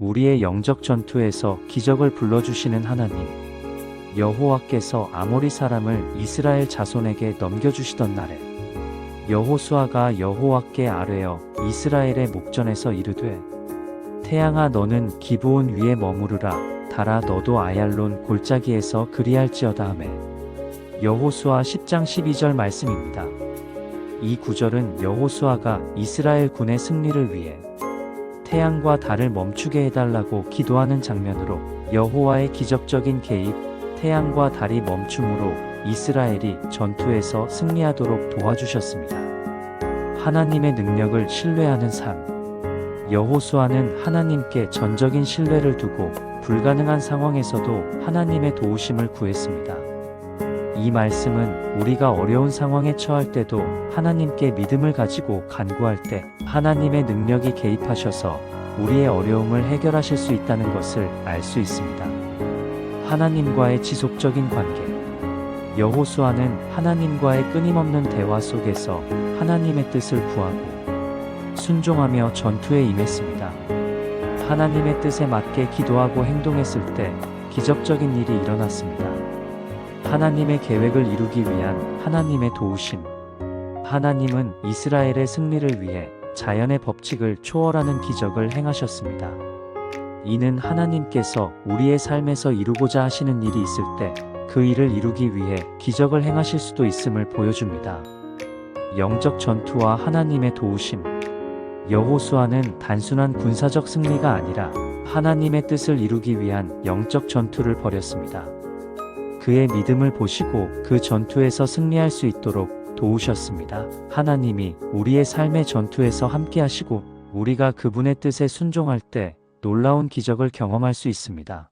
우리의 영적 전투에서 기적을 불러주시는 하나님. 여호와께서 아모리 사람을 이스라엘 자손에게 넘겨주시던 날에 여호수아가 여호와께 아뢰어 이스라엘의 목전에서 이르되 태양아 너는 기브온 위에 머무르라 달아 너도 아얄론 골짜기에서 그리할지어다 하매 여호수아 10장 12절 말씀입니다. 이 구절은 여호수아가 이스라엘 군의 승리를 위해 태양과 달을 멈추게 해달라고 기도하는 장면으로 여호와의 기적적인 개입, 태양과 달이 멈춤으로 이스라엘이 전투에서 승리하도록 도와주셨습니다. 하나님의 능력을 신뢰하는 삶. 여호수아는 하나님께 전적인 신뢰를 두고 불가능한 상황에서도 하나님의 도우심을 구했습니다. 이 말씀은 우리가 어려운 상황에 처할 때도 하나님께 믿음을 가지고 간구할 때 하나님의 능력이 개입하셔서 우리의 어려움을 해결하실 수 있다는 것을 알 수 있습니다. 하나님과의 지속적인 관계. 여호수아는 하나님과의 끊임없는 대화 속에서 하나님의 뜻을 구하고 순종하며 전투에 임했습니다. 하나님의 뜻에 맞게 기도하고 행동했을 때 기적적인 일이 일어났습니다. 하나님의 계획을 이루기 위한 하나님의 도우심. 하나님은 이스라엘의 승리를 위해 자연의 법칙을 초월하는 기적을 행하셨습니다. 이는 하나님께서 우리의 삶에서 이루고자 하시는 일이 있을 때 그 일을 이루기 위해 기적을 행하실 수도 있음을 보여줍니다. 영적 전투와 하나님의 도우심. 여호수아는 단순한 군사적 승리가 아니라 하나님의 뜻을 이루기 위한 영적 전투를 벌였습니다. 그의 믿음을 보시고 그 전투에서 승리할 수 있도록 도우셨습니다. 하나님이 우리의 삶의 전투에서 함께 하시고 우리가 그분의 뜻에 순종할 때 놀라운 기적을 경험할 수 있습니다.